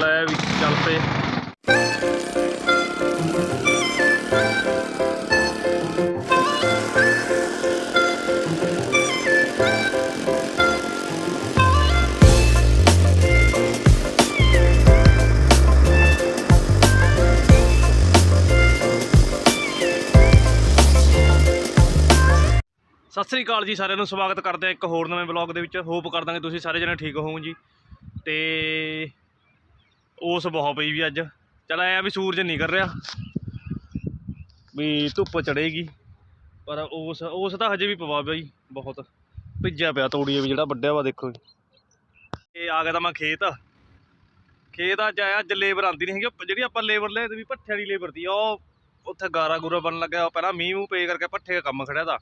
ਲੈ ਵੀ ਚੱਲ ਪਏ। ਸਤਿ ਸ੍ਰੀ ਅਕਾਲ ਜੀ ਸਾਰਿਆਂ ਨੂੰ, ਸਵਾਗਤ ਕਰਦੇ ਆ ਇੱਕ ਹੋਰ ਨਵੇਂ ਵਲੌਗ ਦੇ ਵਿੱਚ। ਹੋਪ ਕਰਦਾਂਗੇ ਤੁਸੀਂ ਸਾਰੇ ਜਣੇ ਠੀਕ ਹੋਵੋ ਜੀ। ਤੇ ਉਸ ਬਹੁਤ ਪਈ ਵੀ ਅੱਜ। ਚਲ ਆਇਆ ਵੀ ਸੂਰਜ ਨਹੀਂ ਕਰ ਰਿਹਾ। ਵੀ ਧੁੱਪ ਚੜੇਗੀ ਪਰ ਉਸ ਉਸ ਤਾਂ ਹਜੇ ਵੀ ਪਵਾ ਬਈ ਬਹੁਤ। ਭਿੱਜਿਆ ਪਿਆ ਤੋੜੀਏ ਵੀ ਜਿਹੜਾ ਵੱਡਿਆ ਵਾ ਦੇਖੋ ਇਹ ਆ ਗਿਆ ਤਾਂ ਮੈਂ ਖੇਤ। ਖੇਤ ਅੱਜ ਆਇਆ, ਅੱਜ ਲੇਬਰ ਆਂਦੀ ਨਹੀਂ ਹੈਗੀ। ਜਿਹੜੀ ਆਪਾਂ ਲੇਬਰ ਲੈ ਤੇ ਵੀ ਭੱਠੇ ਵਾਲੀ ਲੇਬਰ ਦੀ ਉਹ ਉੱਥੇ ਗਾਰਾ ਗੂਰਾ ਬਣ ਲੱਗਿਆ। ਉਹ ਪਹਿਲਾਂ ਮੀਂਹ ਮੂੰਹ ਪੇ ਕਰਕੇ ਭੱਠੇ ਦਾ ਕੰਮ ਖੜਿਆ ਤਾ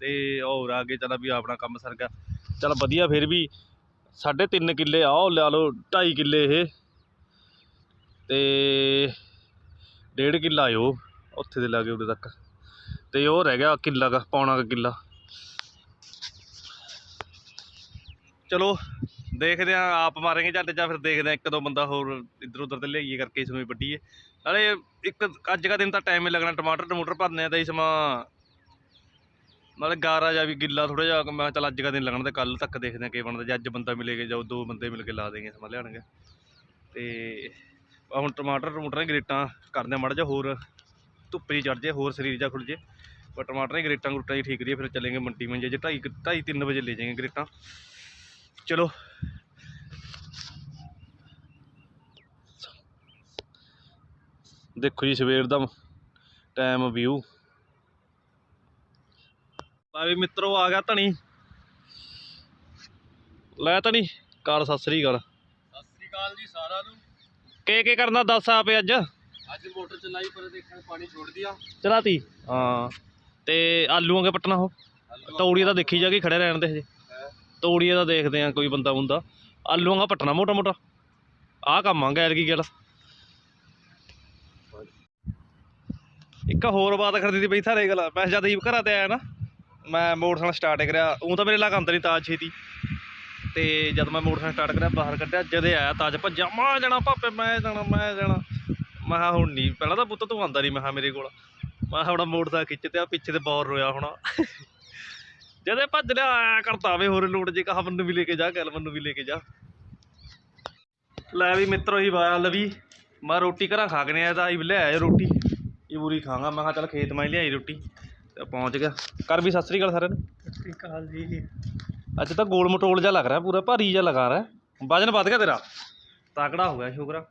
ਤੇ ਹੋਰ ਅੱਗੇ ਚੱਲ ਵੀ ਆਪਣਾ ਕੰਮ ਸਰ ਗਿਆ। ਚੱਲ ਵਧੀਆ ਫਿਰ ਵੀ। ਸਾਢੇ ਤਿੰਨ ਕਿੱਲੇ ਆ, ਉਹ ਲਾ ਲਓ 2.5 ਕਿੱਲੇ ਇਹ। ਅਤੇ ਡੇਢ ਕਿੱਲਾ ਆਇਓ ਉੱਥੇ ਦੇ ਲਾਗੇ ਉਰੇ ਤੱਕ। ਅਤੇ ਉਹ ਰਹਿ ਗਿਆ ਕਿੱਲਾ ਕਾ, ਪੌਣਾ ਕੁ ਕਿੱਲਾ। ਚਲੋ, ਦੇਖਦੇ ਆ ਆਪ ਮਾਰਾਂਗੇ ਝੱਟ ਜਾਂ ਫਿਰ ਦੇਖਦੇ ਆ ਇੱਕ ਦੋ ਬੰਦਾ ਹੋਰ ਇੱਧਰ ਉੱਧਰ ਤੇ ਲਿਆਈਏ, ਕਰਕੇ ਇਸ ਨੂੰ ਵੱਢੀਏ। ਨਾਲੇ ਇੱਕ, ਅੱਜ ਦਾ ਦਿਨ ਤਾਂ ਟਾਈਮ ਹੀ ਲੱਗਣਾ, ਟਮਾਟਰ ਟਮੂਟਰ ਭਰਨੇ ਆ, ਤਾਂ ਇਸ ਮਾ ਨਾਲੇ ਗਾਰਾ ਜਾਂ ਵੀ ਗਿੱਲਾ ਥੋੜਾ ਜਿਹਾ, ਮੈਂ ਕਿਹਾ ਚੱਲ ਅੱਜ ਦਾ ਦਿਨ ਲੱਗਣਾ, ਤੇ ਕੱਲ ਤੱਕ ਦੇਖਦੇ ਹਾਂ ਕੀ ਬਣਦਾ। ਜੇ ਅੱਜ ਬੰਦਾ ਮਿਲੇਗਾ ਜਾਂ ਦੋ ਬੰਦੇ ਮਿਲ ਕੇ ਲਾ ਦੇਗੇ ਸਮਾਂ ਲਿਆਣਗੇ ਤੇ ਹੁਣ ਟਮਾਟਰ ਟਮੂਟਰ ਦੀਆਂ ਗਰੇਟਾਂ ਕਰਦੇ ਆ ਮਾੜਾ ਜਿਹਾ ਹੋਰ, ਧੁੱਪ ਜੀ ਚੜ ਜੇ, ਹੋਰ ਸਰੀਰ ਜਾ ਖੁੱਲ ਜੇ। ਪਰ ਟਮਾਟਰ ਦੀਆਂ ਗਰੇਟਾਂ ਗਰੂਟਾਂ ਜੀ ਠੀਕ ਰਹੀ ਫਿਰ ਚੱਲਾਂਗੇ ਮੰਡੀ ਮੰਜੇ ਜੇ, ਢਾਈ ਕੁ- ਢਾਈ ਤਿੰਨ ਵਜੇ ਲੈ ਜਾਏਗੇ ਗਰੇਟਾਂ। ਚਲੋ। ਦੇਖੋ ਜੀ ਸਵੇਰ ਦਾ ਟਾਈਮ ਵਿਊ। ਭਾਵੇਂ ਵੀ ਮਿੱਤਰੋ ਆ ਗਿਆ ਧਣੀ। ਲੈ ਧਣੀ, ਕਰ ਸਤਿ ਸ੍ਰੀ ਅਕਾਲ। ਸਤਿ ਸ੍ਰੀ ਅਕਾਲ ਜੀ ਸਾਰਿਆਂ ਨੂੰ। ਕੇ ਕੇ ਕਰਨਾ ਦੱਸ ਆਪੇ ਅੱਜ? ਅੱਜ ਮੋਟਰ ਚਲਾਈ ਪਰ ਦੇਖਣ ਪਾਣੀ ਛੋੜ ਦਿਆ ਚਲਾਤੀ? ਹਾਂ। ਤੇ ਆਲੂਆਂ ਕੇ ਪਟਣਾ ਉਹ? ਤੌੜੀਏ ਦਾ ਦੇਖੀ ਜਾ ਕੇ ਖੜੇ ਰਹਿਣ ਦੇ ਹਜੇ। ਤੌੜੀਏ ਦਾ ਦੇਖਦੇ ਆ ਕੋਈ ਬੰਦਾ ਹੁੰਦਾ। ਆਲੂਆਂ ਦਾ ਪਟਣਾ ਮੋਟਾ ਮੋਟਾ। ਆਹ ਕੰਮ ਆ ਗੈਰ ਕੀ ਗੱਲ। ਇੱਕ ਹੋਰ ਬਾਤ ਕਰਦੀ ਸੀ ਬਈ ਥਾਰੇ ਗੱਲ। ਮੈਂ ਜਦ ਹੀ ਘਰਾਂ ਤੇ ਆਇਆ ਨਾ ਮੈਂ ਮੋਟਰਸਾਈਕਲ ਸਟਾਰਟ ਕਰਿਆ। ਉਹ ਤਾਂ ਮੇਰੇ ਲੱਗ ਅੰਦਰ ਹੀ ਤਾਜ ਛੇਤੀ। ਤੇ ਜਦ ਮੈਂ ਮੋਟਰਸਾਈਕਲ ਸਟਾਰਟ ਕਰਿਆ, ਬਾਹਰ ਕੱਢਿਆ, ਜਦੇ ਆਇਆ ਤਾਜ ਭੱਜਾ ਮੈਂ ਜਾਣਾ ਭਾਪੇ, ਮੈਂ ਜਾਣਾ ਮੈਂ ਜਾਣਾ। ਮੈਂ ਕਿਹਾ ਹੁਣ ਨਹੀਂ, ਪਹਿਲਾਂ ਤਾਂ ਪੁੱਤ ਤੂੰ ਆਂਦਾ ਨਹੀਂ, ਮੈਂ ਕਿਹਾ ਮੇਰੇ ਕੋਲ। ਮੈਂ ਹੁਣ ਮੋਟਰਸਾਈਕਲ ਖਿੱਚ ਤੇ ਆ, ਪਿੱਛੇ ਤੇ ਬੌਰ ਰੋਇਆ ਹੋਣਾ। ਜਦੇ ਭੱਜ ਲਿਆ, ਆਇਆ ਕਰਤਾ ਵੇ ਹੋਰ ਲੋੜ ਜੇ ਕਹਾ ਮੈਨੂੰ ਵੀ ਲੈ ਕੇ ਜਾ, ਗੱਲ ਮੈਨੂੰ ਵੀ ਲੈ ਕੇ ਜਾ। ਲੈ ਵੀ ਮਿੱਤਰੋ ਹੀ ਵਾਇਆ ਲਵੀ। ਮੈਂ ਰੋਟੀ ਘਰਾਂ ਖਾ ਕੇ ਆਇਆ, ਤਾਂ ਇਹ ਲੈ ਆਇਆ ਰੋਟੀ। ਇਹ ਪੂਰੀ ਖਾਂਗਾ, ਮੈਂ ਕਿਹਾ ਚੱਲ ਖੇਤ ਮੈਂ ਲਿਆਈ ਰੋਟੀ, ਤੇ ਪਹੁੰਚ ਗਿਆ। ਕਰ ਵੀ ਸਤਿ ਸ੍ਰੀ ਅਕਾਲ ਸਾਰਿਆਂ ਨੂੰ। ਸਤਿ ਸ੍ਰੀ ਅਕਾਲ ਜੀ। ਅੱਜ ਤਾਂ ਗੋਲ ਮਟੋਲ ਜਿਹਾ ਲੱਗ ਰਿਹਾ, ਪੂਰਾ ਭਾਰੀ ਜਿਹਾ ਲਗਾ ਰਿਹਾ। ਵਜਨ ਵੱਧ ਗਿਆ ਤੇਰਾ। ਤਾਕੜਾ ਹੋ ਗਿਆ ਸ਼ੁਕਰ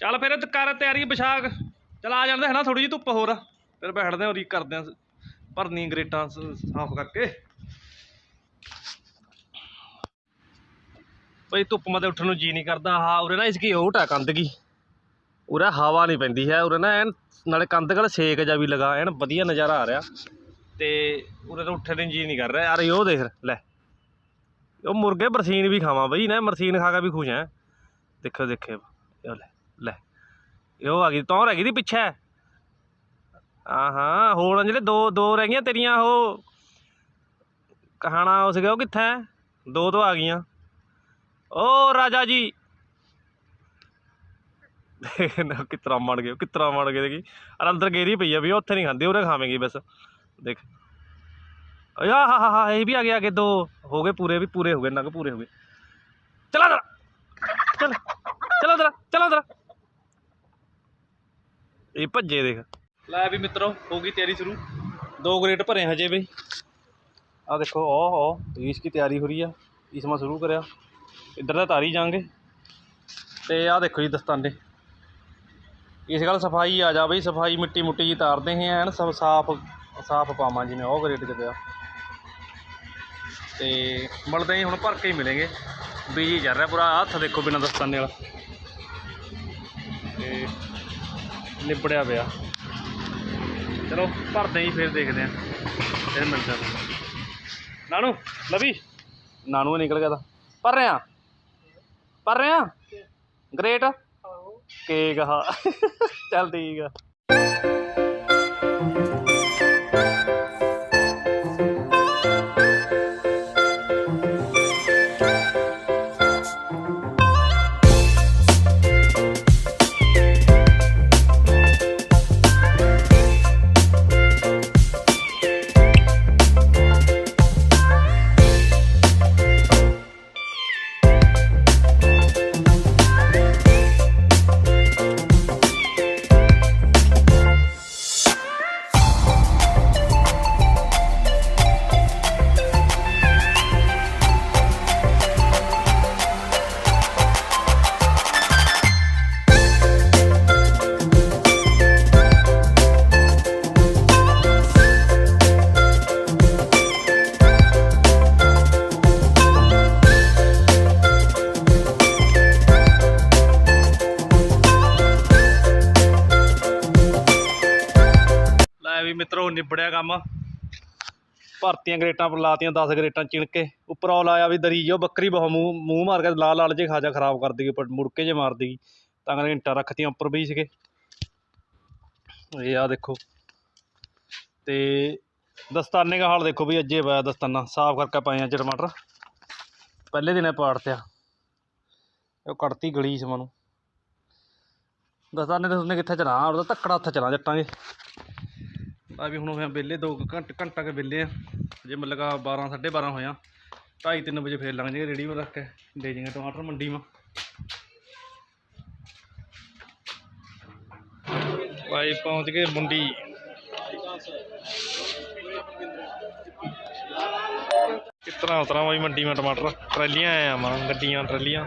ਚੱਲ ਫਿਰ ਕਰ ਤਿਆਰੀ, ਵਿਸ਼ਾਖ। ਚਲ ਆ ਜਾਂਦੇ ਹਨਾ ਥੋੜੀ ਜਿਹੀ ਧੁੱਪ ਹੋਰ। ਫਿਰ ਬੈਠਦੇ ਹਾਂ, ਉਰੀ ਕਰਦੇ ਹਾਂ ਭਰਨੀ ਗਰੇਟਾਂ ਸਾਫ਼ ਕਰਕੇ। ਬਈ ਧੁੱਪ ਮਤੇ ਉੱਠਣ ਨੂੰ ਜੀ ਨਹੀਂ ਕਰਦਾ। ਹਾਂ ਉਰੇ ਨਾ ਇਸਕੀ ਓਟ ਆ ਕੰਧ ਕੀ। ਉਰੇ ਹਵਾ ਨਹੀਂ ਪੈਂਦੀ ਹੈ। ਉਰੇ ਨਾ ਐਨ, ਨਾਲੇ ਕੰਧ ਕੋਲ ਸੇਕ ਜਾ ਵੀ ਲਗਾ, ਐਨ ਵਧੀਆ ਨਜ਼ਾਰਾ ਆ ਰਿਹਾ। ਤੇ ਉਰੇ ਤਾਂ ਉੱਠਣ ਨੂੰ ਜੀ ਨਹੀਂ ਕਰ ਰਿਹਾ। ਯਾਰ ਇਹ ਉਹ ਦੇਖ, ਲੈ। ਉਹ ਮੁਰਗੇ ਬਰਸੀਨ ਵੀ ਖਾਵਾਂ ਬਈ, ਨਾ ਬਰਸੀਨ ਖਾ ਕੇ ਵੀ ਖੁਸ਼ ਐ। ਦੇਖੋ, ਦੇਖੇ। ਇਹ ਲੈ ਲੈ। ਇਹ ਉਹ ਆ ਗਈ ਤੌਰ ਹੈਗੀ ਦੀ ਪਿੱਛੇ। ਹਾਂ ਹਾਂ, ਹੋਰ ਜਿਹੜੇ ਦੋ ਦੋ ਰਹਿ ਗਈਆਂ ਤੇਰੀਆਂ, ਉਹ ਕਹਾਣਾ ਉਸ ਗਿਆ ਉਹ ਕਿੱਥੇ ਦੋ ਤੋਂ ਆ ਗਈਆਂ। ਓ ਰਾਜਾ ਜੀ। ਨਾ ਕਿਤਰਾ ਮੜ ਗਏ ਕਿਤਰਾ ਮੜ ਗਏ ਦੇਖੀ। ਅਰ ਅੰਦਰ ਗੇਰੀ ਪਈ ਆ ਵੀ ਉੱਥੇ ਨਹੀਂ ਖਾਂਦੇ ਉਹਨੇ ਖਾਵੇਂਗੀ ਬਸ। ਦੇਖ। ਓਏ ਆ ਹਾ ਹਾ ਹਾ ਇਹ ਵੀ ਆ ਗਿਆ ਅੱਗੇ ਦੋ। ਹੋ ਗਏ ਪੂਰੇ ਵੀ ਪੂਰੇ ਹੋ ਗਏ ਨਗ ਪੂਰੇ ਹੋ ਗਏ। ਚਲਾ ਦਰ ਚਲ ਚਲੋ ਦਰ ਚਲੋ ਦਰ ਇਹ ਭੱਜੇ ਦੇਖ। ਲੈ ਵੀ ਮਿੱਤਰੋ ਹੋ ਗਈ ਤਿਆਰੀ ਸ਼ੁਰੂ। ਦੋ ਗ੍ਰੇਟ ਭਰੇ ਹਜੇ ਬਈ ਆ ਦੇਖੋ ਓ ਓ ਇਸ ਦੀ ਤਿਆਰੀ ਹੋ ਰਹੀ ਆ। ਇਸਮਾ ਸ਼ੁਰੂ ਕਰਿਆ। ਇੱਧਰ ਤਾਂ ਤਾਰੀ ਜਾਾਂਗੇ ਤੇ ਆ ਦੇਖੋ ਜੀ ਦਸਤਾਨੇ। ਇਸ ਗੱਲ ਸਫ਼ਾਈ ਆ ਜਾ ਬਈ ਸਫ਼ਾਈ ਮਿੱਟੀ ਮੁੱਟੀ ਜੀ ਤਾਰਦੇ ਹੈ ਐਨ ਸਭ ਸਾਫ਼ ਸਾਫ਼ ਪਾਵਾਂ ਜਿਵੇਂ ਉਹ ਗ੍ਰੇਟ ਚ ਪਿਆ। ਤੇ ਮਿਲਦੇ ਹੀ ਹੁਣ ਭਰ ਕੇ ਹੀ ਮਿਲेंगे ਬੀਜੀ ਚੱਲ ਰਿਹਾ ਪੂਰਾ ਹੱਥ ਦੇਖੋ ਬਿਨਾਂ ਦਸਤਾਨੇ ਵਾਲਾ। ਤੇ ਲਿਬੜਿਆ ਪਿਆ। ਚਲੋ ਭਰਦੇ ਹੀ ਫਿਰ ਦੇਖਦੇ ਆਂ ਫਿਰ ਮਿਲਦੇ ਆਂ ਨਾਨੂ ਲਵੀ? ਨਾਨੂ ਨਿਕਲ ਗਿਆ ਤਾਂ। ਭਰ ਰਿਆ ਭਰ ਰਿਆ ਗ੍ਰੇਟ? ਕੇਕ ਹਾਂ ਚੱਲ ਠੀਕ ਆ। ਨਿਬੜਿਆ ਕੰਮ। ਭਰਤੀਆਂ ਗਰੇਟਾਂ ਪਰ ਲਾਤੀਆਂ 10 ਗਰੇਟਾਂ ਚਿਣ ਕੇ। ਉੱਪਰੋਂ ਲਾਇਆ ਵੀ ਦਰੀ ਜੋ ਬੱਕਰੀ ਬਹੁਤ ਮੂੰਹ ਮੂੰਹ ਮਾਰ ਕੇ ਲਾਲ ਲਾਲ ਜੇ ਖਾਜਾ ਖਰਾਬ ਕਰ ਦੇਗੀ ਪਰ ਮੁੜ ਕੇ ਜੇ ਮਾਰ ਦੇਗੀ। ਤਾਂ ਕਰਕੇ ਇੰਟਾਂ ਰੱਖਤੀਆਂ ਉੱਪਰ ਵੀ ਸੀਗੇ ਇਹ ਆ ਦੇਖੋ। ਤੇ ਦਸਤਾਨੇ ਦਾ ਹਾਲ ਦੇਖੋ ਵੀ ਅੱਜੇ ਪਾਇਆ ਦਸਤਾਨਾ। ਸਾਫ਼ ਕਰਕੇ ਪਾਏ ਅੱਜ ਟਮਾਟਰ ਪਹਿਲੇ ਦਿਨੇ ਪਾੜਤਿਆ। ਉਹ ਕੱਢਤੀ ਗਲੀ ਸੀ ਮੈਨੂੰ। ਦਸਤਾਨੇ ਦਸਤਾਨੇ ਕਿੱਥੇ ਚਲਾ ਉਹਦਾ ਧੱਕੜਾ ਹੱਥ ਚਲਾ ਜੱਟਾਂਗੇ ਆ ਵੀ ਹੁਣ ਹੋਇਆ ਵਿਹਲੇ ਦੋ ਕੁ ਘੰਟੇ, ਘੰਟਾ ਕੇ ਵਿਹਲੇ ਆ। ਜੇ ਮਤਲਬ ਆ 12 12:30 ਹੋਇਆ 2:30 3 ਵਜੇ ਫੇਰ ਲੰਘ ਜਾਏਗੇ ਰੇੜੀ 'ਤੇ ਰੱਖ ਕੇ। ਦੇ ਜਾਏਗੇ ਟਮਾਟਰ ਮੰਡੀ ਮਾ। ਭਾਈ ਪਹੁੰਚ ਗਏ ਮੁੰਡੀ। ਕਿਤਨਾ ਉਤਰਾਂ ਭਾਈ ਮੰਡੀ ਮਾ ਟਮਾਟਰ। ਟਰਾਲੀਆਂ ਆਇਆ ਮਾ, ਗੱਡੀਆਂ, ਟਰਾਲੀਆਂ।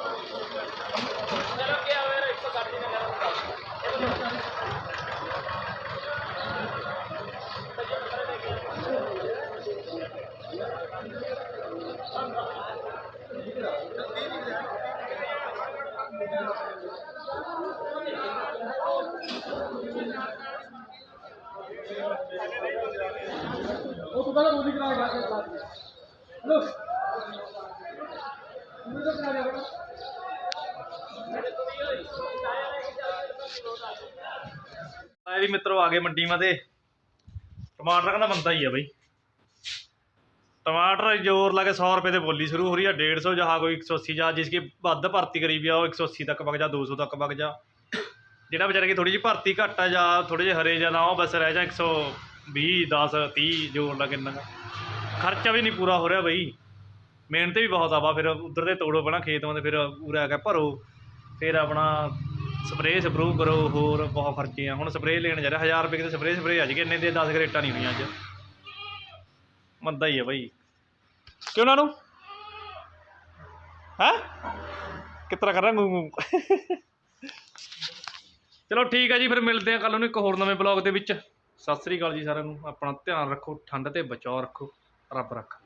ਆਏ ਵੀ ਮਿੱਤਰੋ, ਆ ਗਏ ਮੰਡੀ ਮਾ ਤੇ ਟਮਾਟਰ ਕਹਿੰਦਾ ਬੰਦਾ ਹੀ ਆ ਬਈ। ਟਮਾਟਰ ਜੋਰ ਲਾ ਕੇ 100 ਰੁਪਏ ਤੇ ਬੋਲੀ ਸ਼ੁਰੂ ਹੋ ਰਹੀ ਆ। 150 ਜਹਾ ਕੋਈ 180 ਜਾ ਜਿਸ ਕੀ ਵੱਧ ਭਰਤੀ ਕਰੀ ਵੀ ਆ, ਉਹ 180 ਤੱਕ ਵਗ ਜਾ 200 ਤੱਕ ਵਗ ਜਾ। ਜਿਹੜਾ ਵਿਚਾਰੇ ਕਿ ਥੋੜੀ ਜਿਹੀ ਭਰਤੀ ਘੱਟ ਆ ਜਾਂ ਥੋੜੇ ਜਿਹੇ ਹਰੇ ਜਾਂ ਨਾ, ਉਹ ਬਸ ਰਹਿ ਜਾ 120 10 30 ਜੋੜ ਲਾ ਕਿੰਨਾ ਕੁ। ਖਰਚਾ ਵੀ ਨਹੀਂ ਪੂਰਾ ਹੋ ਰਿਹਾ ਬਈ। ਮਿਹਨਤ ਵੀ ਬਹੁਤ ਆ ਵਾ ਫਿਰ ਉਧਰ ਦੇ ਤੋੜੋ ਪਹਿਲਾਂ ਖੇਤ ਮਾ ਫਿਰ ਪੂਰਾ ਹੈਗਾ ਭਰੋ। ਫਿਰ ਆਪਣਾ ਸਪਰੇਅ ਸਪਰੂ ਕਰੋ, ਹੋਰ ਬਹੁਤ ਖਰਚੇ ਆ। ਹੁਣ ਸਪਰੇਅ ਲੈਣ ਜਾ ਰਿਹਾ 1000 ਰੁਪਏ ਕਿਤੇ ਸਪਰੇਅ ਸਪਰੇਅ ਅੱਜ ਇੰਨੇ ਦੇ 10 ਕਰੇਟਾਂ ਨਹੀਂ ਹੋਈਆਂ ਅੱਜ। ਮੰਦਾ ਹੀ ਆ ਬਾਈ। ਕਿਉਂ ਨਾ ਨੂੰ ਹੈ? ਕਿਤਰਾ ਕਰ ਰਹਾ ਗੂੰ ਗੂੰ ਚਲੋ ਠੀਕ ਹੈ ਜੀ, ਫਿਰ ਮਿਲਦੇ ਆ ਕੱਲ ਨੂੰ ਇੱਕ ਹੋਰ ਨਵੇਂ ਬਲੌਗ ਦੇ ਵਿੱਚ। ਸਤਿ ਸ੍ਰੀ ਅਕਾਲ ਜੀ ਸਾਰਿਆਂ ਨੂੰ। ਆਪਣਾ ਧਿਆਨ ਰੱਖੋ, ਠੰਡ ਤੇ ਬਚਾਓ ਰੱਖੋ, ਰੱਬ ਰੱਖ।